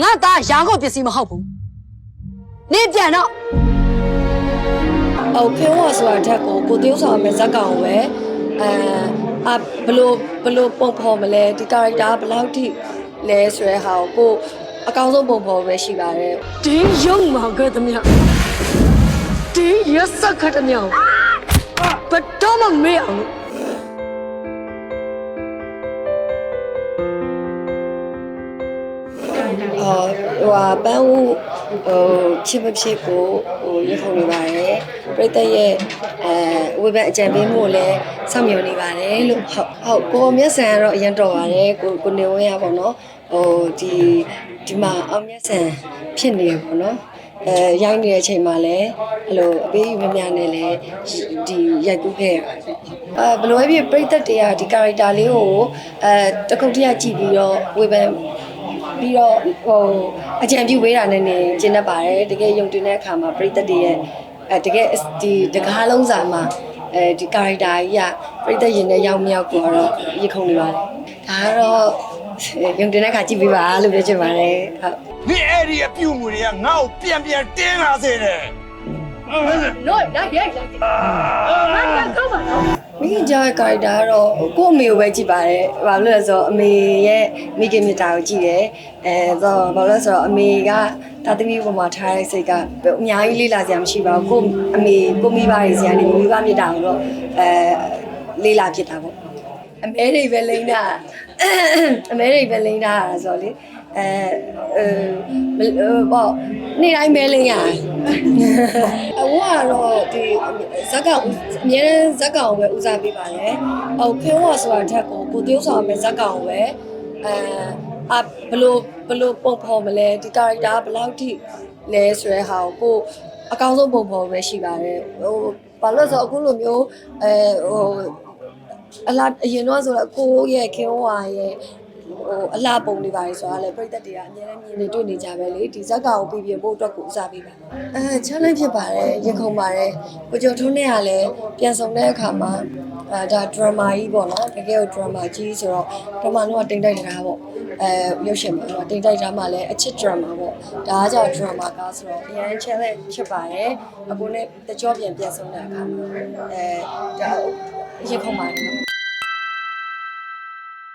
ငါသားရာခုပစ္စည်းမဟုတ်ဘူးနေပြန်တော့အော်ဖေဝါဆိုတာဓာတ်ကိုကိုတယောက်ဆောင်မဲ့ဇက်ကောင်ပဲအဲအဘလို့ဘလို့ပုံဖော်မလဲဒီ character ဘယ်လောက်ထိလဲဆိုရဲဟာကိုကိုအကောင်းဆုံးပုံဖော်ပဲရှိပါတယ်တင်းရုံမှာကတည်းကတင်းရစခတ်တမြောင်ဘတ်တော့မမေ့အောင် လို့အော်ဟိုဟာပန်းဦးဟိုချစ်မဖြစ်ကိုဟိုရခုံနေပါတယ်ပြိတ္တရဲ့အဲဝေဘန်အကြံပေးမှုကိုလည်းစောင့်မျှော်နေပါတယ်လို့ဟုတ်ဟုတ်ကိုမျက်စံကတော့အရင်တော်ပါတယ်ကိုကိုနေဝင်းရပါတော့ဟိုဒီဒီမှာအောင်မျက်စံဖြစ်နေရပါတော့အဲရိုက်နေတဲ့အချိန်မှာလည်းအဲ့လိုအပေးယူမများနဲ့လည်းဒီရိုက်ကူးခဲ့ရတယ်အဲဘယ်လိုပဲဖြစ်ပြိတ္တတွေကဒီ character လေးကိုအဲတခုတ်တည်းကြည့်ပြီးတော့ဝေဘန် ပြီးတော့ဟိုအကြံပြုပေးတာနဲ့နေကျင့်တတ်ပါတယ်တကယ်ယုံတင်တဲ့အခါမှာပရိသတ်တွေရဲ့အဲတကယ်ဒီတကားလုံးစာမှာအဲဒီ character ကြီးကပရိသတ်ရင်ထဲရောက်မရောက်ကိုတော့ရခုံနေပါတယ်ဒါကတော့ယုံတင်တဲ့အခါကြည့်ပေးပါလို့ပြောချင်ပါတယ်ဟုတ်ဒီအဲ့ဒီအပြုတ်မှုတွေကငါ့ကိုပြန်ပြန်တင်းလာစေတယ် No, not yet. Ah. Ah. Ah. Ah. Ah. Ah. Ah. မိခင်ကြောင့် character ကတော့ကိုယ့်အမေကိုပဲကြည့်ပါတယ်ဘာလို့လဲဆိုတော့အမေရဲ့မိခင်မြတ်တာကိုကြည့်တယ်အဲဆိုတော့ဘာလို့လဲဆိုတော့အမေကတာသမီပေါ်မှာထားတဲ့စိတ်ကအများကြီးလေးလာစရာမရှိပါဘူးကိုယ့်အမေကိုမိဘတွေစီကနေမိဘမြတ်တာကိုတော့အဲလေးလာဖြစ်တာပေါ့အမဲတွေပဲလိမ့်တာအမဲတွေပဲလိမ့်တာဆိုတော့လေအဲအဲပေါ့နေ့တိုင်းပဲလိမ့်ရတယ် အဝကတော့ဒီဇက်ကောင်အများနဲ့ဇက်ကောင်ပဲဦးစားပေးပါတယ်ဟိုဖေဝါဆိုတာဓာတ်ကိုကိုတယောက်ဆောင်ပဲဇက်ကောင်ပဲအဲအဘလို့ဘလို့ပုံဖော်မလဲဒီ character ဘယ်လောက်ထိလဲဆိုရဲဟာကိုကိုအကောင်းဆုံးပုံဖော်ပဲရှိပါတယ်ဟိုဘာလို့လဲဆိုတော့အခုလိုမျိုးအဲဟိုအလားအရင်တော့ဆိုတော့ကိုရဲ့ခင်ဝါရဲ့ ဟိုအလားပုံတွေပါလေဆိုတာလည်းပြိသက်တွေကအများနဲ့မြင်နေတွေ့နေကြပဲလေဒီဇက်ကောင်ကိုပြပြဖို့အတွက်ကိုဦးစားပေးပါအဲ challenge ဖြစ်ပါတယ်ရင်ခုန်ပါတယ်ကိုကျော်ထုံးနဲ့ကလည်းပြန်ဆောင်တဲ့အခါမှာအဲဒါ drama ကြီးပေါ့နော်တကယ်ကို drama ကြီးဆိုတော့ drama တော့တိမ်တိုက်ထားပေါ့အဲရုပ်ရှင်မှာတော့တိမ်တိုက်ထားမှလည်းအချစ် drama ပေါ့ဒါကကြောင့် drama ကားဆိုတော့အရင် challenge ဖြစ်ပါတယ်အခုနဲ့တကြောပြန်ပြန်ဆောင်တဲ့အခါမှာအဲဒါရင်ခုန်ပါတယ်